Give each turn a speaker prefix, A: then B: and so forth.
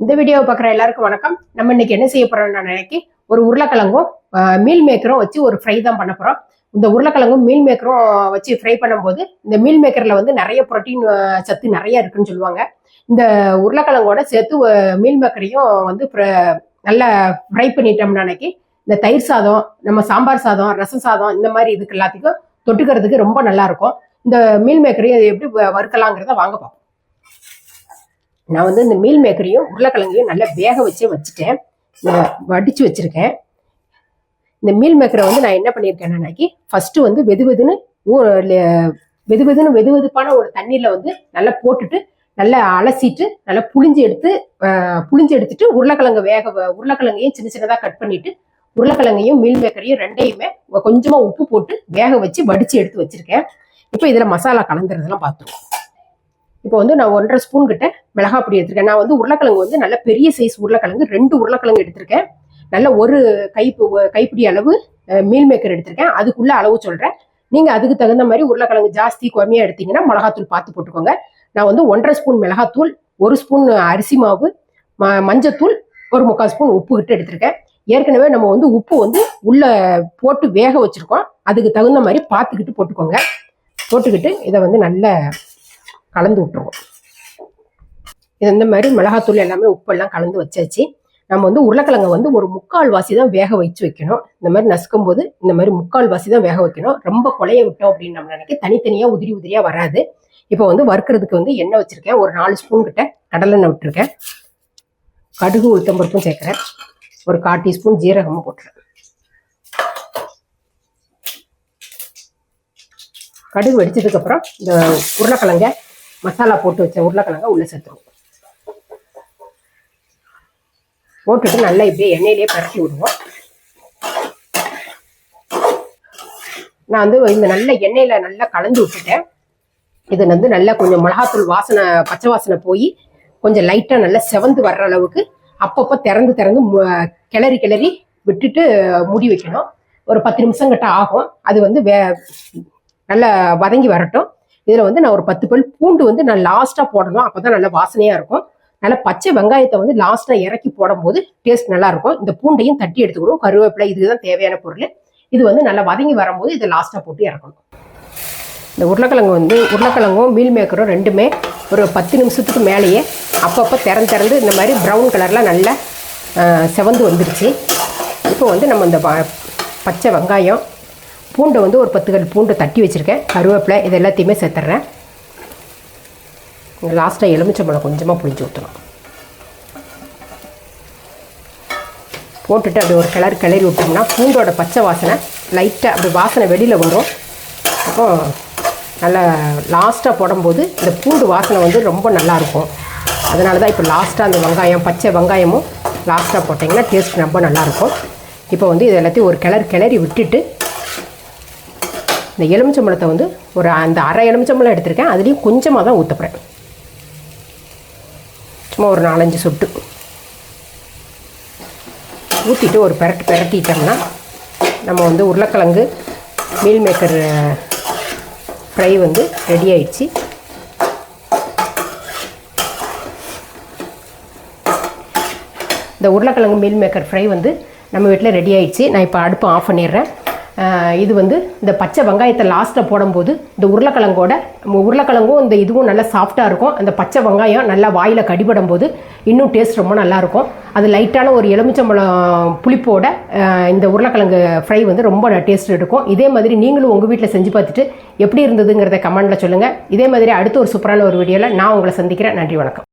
A: இந்த வீடியோவை பார்க்குற எல்லாருக்கும் வணக்கம். நம்ம இன்னைக்கு என்ன செய்ய போறோம்னு நான் நினைக்கி ஒரு உருளைக்கிழங்கும் மீல் மேக்கரும் வச்சு ஒரு ஃப்ரை தான் பண்ண போறோம். இந்த உருளைக்கிழங்கும் மீல் மேக்கரும் வச்சு ஃப்ரை பண்ணும்போது இந்த மீல் மேக்கரில் வந்து நிறைய புரோட்டீன் சத்து நிறைய இருக்குன்னு சொல்லுவாங்க. இந்த உருளைக்கிழங்கோட சேர்த்து மீல் மேக்கரையும் வந்து நல்லா ஃப்ரை பண்ணிட்டோம்னு அன்னைக்கு இந்த தயிர் சாதம் நம்ம சாம்பார் சாதம் ரசம் சாதம் இந்த மாதிரி இதுக்கு எல்லாத்துக்கும் தொட்டுக்கிறதுக்கு ரொம்ப நல்லா இருக்கும். இந்த மீல் மேக்கரையும் எப்படி வ- வறுக்கலாங்கிறத வாங்க பார்ப்போம் நான் வந்து இந்த மீல் மேக்கரையும் உருளைக்கிழங்கையும் நல்லா வேக வச்சே வச்சுட்டேன். நான் வச்சுருக்கேன். இந்த மீல் மேக்கரை வந்து நான் என்ன பண்ணியிருக்கேன்னாக்கி ஃபஸ்ட்டு வந்து வெது வெதுன்னு வெது வெதுன்னு வெது வெதுப்பான ஒரு தண்ணியில் வந்து நல்லா போட்டுட்டு நல்லா அலசிட்டு நல்லா புளிஞ்சு எடுத்து புளிஞ்சு எடுத்துட்டு உருளைக்கிழங்கு வேக உருளைக்கிழங்கையும் சின்ன சின்னதாக கட் பண்ணிட்டு உருளைக்கிழங்கையும் மீல் மேக்கரையும் ரெண்டையுமே கொஞ்சமாக உப்பு போட்டு வேக வச்சு வடித்து எடுத்து வச்சுருக்கேன். இப்போ இதில் மசாலா கலந்துறதெல்லாம் பார்த்துருவோம் இப்போ வந்து நான் ஒன்றரை ஸ்பூன் கிட்ட மிளகா பொடி எடுத்திருக்கேன். நான் வந்து உருளைக்கிழங்கு வந்து நல்ல பெரிய சைஸ் உருளைக்கிழங்கு ரெண்டு உருளைக்கிழங்கு எடுத்திருக்கேன். நல்ல ஒரு கை கைப்பிடி அளவு மீல் மேக்கர் எடுத்திருக்கேன். அதுக்குள்ள அளவு சொல்கிறேன் நீங்கள் அதுக்கு தகுந்த மாதிரி உருளைக்கிழங்கு ஜாஸ்தி கம்மியா எடுத்தீங்கன்னா மிளகாத்தூள் பார்த்து போட்டுக்கோங்க. நான் வந்து ஒன்றரை ஸ்பூன் மிளகாத்தூள் ஒரு ஸ்பூன் அரிசி மாவு ம- மஞ்சத்தூள் ஒரு முக்கால் ஸ்பூன் உப்பு கிட்ட எடுத்திருக்கேன். ஏற்கனவே நம்ம வந்து உப்பு வந்து உள்ளே போட்டு வேக வச்சுருக்கோம். அதுக்கு தகுந்த மாதிரி பார்த்துக்கிட்டு போட்டுக்கோங்க. போட்டுக்கிட்டு இதை வந்து நல்லா கலந்து விட்டுருவோம். இது இந்த மாதிரி மிளகாத்தூள் எல்லாமே உப்பெல்லாம் கலந்து வச்சாச்சு. நம்ம வந்து உருளைக்கிழங்கை வந்து ஒரு முக்கால் வாசி தான் வேக வச்சு வைக்கணும். இந்த மாதிரி நசுக்கும் போது இந்த மாதிரி முக்கால் வாசி தான் வேக வைக்கணும். ரொம்ப கொலைய விட்டோம் அப்படின்னு நம்ம நினைக்க தனித்தனியாக உதிரி உதிரியாக வராது. இப்போ வந்து வறுக்கிறதுக்கு வந்து எண்ணெய் வச்சிருக்கேன். ஒரு நாலு ஸ்பூன் கிட்ட கடலெண்ணெய் விட்டுருக்கேன். கடுகு உளுத்தம்பருப்பும் சேர்க்குறேன். ஒரு கால் டீஸ்பூன் ஜீரகமும் போட்டுறேன். கடுகு வெடிச்சதுக்கப்புறம் இந்த உருளைக்கிழங்க மசாலா போட்டு வச்ச உருளைக்கிழங்க உள்ளே சேர்த்துருவோம். போட்டுட்டு நல்லா இப்படியே எண்ணெயிலேயே பரட்டி விடுவோம். நான் வந்து இந்த நல்ல எண்ணெயில் நல்லா கலந்து விட்டுட்டேன். இது வந்து நல்லா கொஞ்சம் மிளகாத்தூள் வாசனை பச்சை வாசனை போய் கொஞ்சம் லைட்டாக நல்லா செவந்து வர்ற அளவுக்கு அப்பப்போ திறந்து திறந்து மு- கிளறி கிளறி விட்டுட்டு மூடி வைக்கணும். ஒரு பத்து நிமிஷம் கிட்ட ஆகும். அது வந்து வே நல்லா வதங்கி வரட்டும். இதில் வந்து நான் ஒரு பத்து பல் பூண்டு வந்து நான் லாஸ்ட்டாக போடணும். அப்போ தான் நல்லா வாசனையாக இருக்கும். நல்லா பச்சை வெங்காயத்தை வந்து லாஸ்ட்டாக இறக்கி போடும்போது டேஸ்ட் நல்லா இருக்கும் இந்த பூண்டையும் தட்டி எடுத்துக்கணும். கருவேப்பிலை இதுதான் தேவையான பொருள். இது வந்து நல்லா வதங்கி வரும்போது இதை லாஸ்ட்டாக போட்டு இறக்கணும். இந்த உருளைக்கிழங்கு வந்து உருளைக்கிழங்கும் மீல் மேக்கரும் ரெண்டுமே ஒரு பத்து நிமிஷத்துக்கு மேலேயே அப்பப்போ திறந்து திறந்து இந்த மாதிரி ப்ரௌன் கலரில் நல்லா செவந்து வந்துருச்சு. இப்போ வந்து நம்ம இந்த பச்சை வெங்காயம் பூண்டை வந்து ஒரு பத்து கல் பூண்டை தட்டி வச்சுருக்கேன். கருவேப்பிலை இது எல்லாத்தையுமே சேர்த்துட்றேன் லாஸ்ட்டாக எலுமிச்சம்பழம் கொஞ்சமாக புளிஞ்சு ஊற்றணும் போட்டுட்டு அப்படி ஒரு கிளறு கிளறி விட்டோம்னா பூண்டோட பச்சை வாசனை லைட்டாக அப்படி வாசனை வெளியில் வரும். அப்போ நல்லா லாஸ்ட்டாக போடும்போது இந்த பூண்டு வாசனை வந்து ரொம்ப நல்லா இருக்கும். அதனால தான் இப்போ லாஸ்ட்டாக அந்த வெங்காயம் பச்சை வெங்காயமும் லாஸ்ட்டாக போட்டிங்கன்னா டேஸ்ட் ரொம்ப நல்லாயிருக்கும் இப்போ வந்து இது எல்லாத்தையும் ஒரு கிளறு கிளறி விட்டுட்டு இந்த எலுமிச்சம்பழத்தை வந்து ஒரு அந்த அரை எலுமிச்சம்பழம் எடுத்திருக்கேன். அதுலேயும் கொஞ்சமாக தான் ஊற்றப்படுறேன் சும்மா ஒரு நாலஞ்சு சொட்டு. ஊற்றிட்டு ஒரு பெரட்டு பெரட்டிட்டோம்னா நம்ம வந்து உருளைக்கிழங்கு மீல் மேக்கர் ஃப்ரை வந்து ரெடி ஆயிடுச்சு. இந்த உருளைக்கிழங்கு மீல் மேக்கர் ஃப்ரை வந்து நம்ம வீட்டில் ரெடி ஆயிடுச்சு. நான் இப்போ அடுப்பு ஆஃப் பண்ணிடுறேன். இது வந்து இந்த பச்சை வெங்காயத்தை லாஸ்ட்டில் போடும்போது இந்த உருளைக்கிழங்கோட உருளைக்கிழங்கும் இந்த இதுவும் நல்லா சாஃப்டாக இருக்கும். அந்த பச்சை வெங்காயம் நல்லா வாயில் கடிபடும் போது இன்னும் டேஸ்ட் ரொம்ப நல்லாயிருக்கும் அது லைட்டான ஒரு எலுமிச்சம்பழம் புளிப்போட இந்த உருளைக்கிழங்கு ஃப்ரை வந்து ரொம்ப டேஸ்ட் இருக்கும். இதே மாதிரி நீங்களும் உங்கள் வீட்டில் செஞ்சு பார்த்துட்டு எப்படி இருந்ததுங்கிறத கமெண்ட்டில் சொல்லுங்கள் இதே மாதிரி அடுத்த ஒரு சூப்பரான ஒரு வீடியோவில் நான் உங்களை சந்திக்கிறேன். நன்றி வணக்கம்.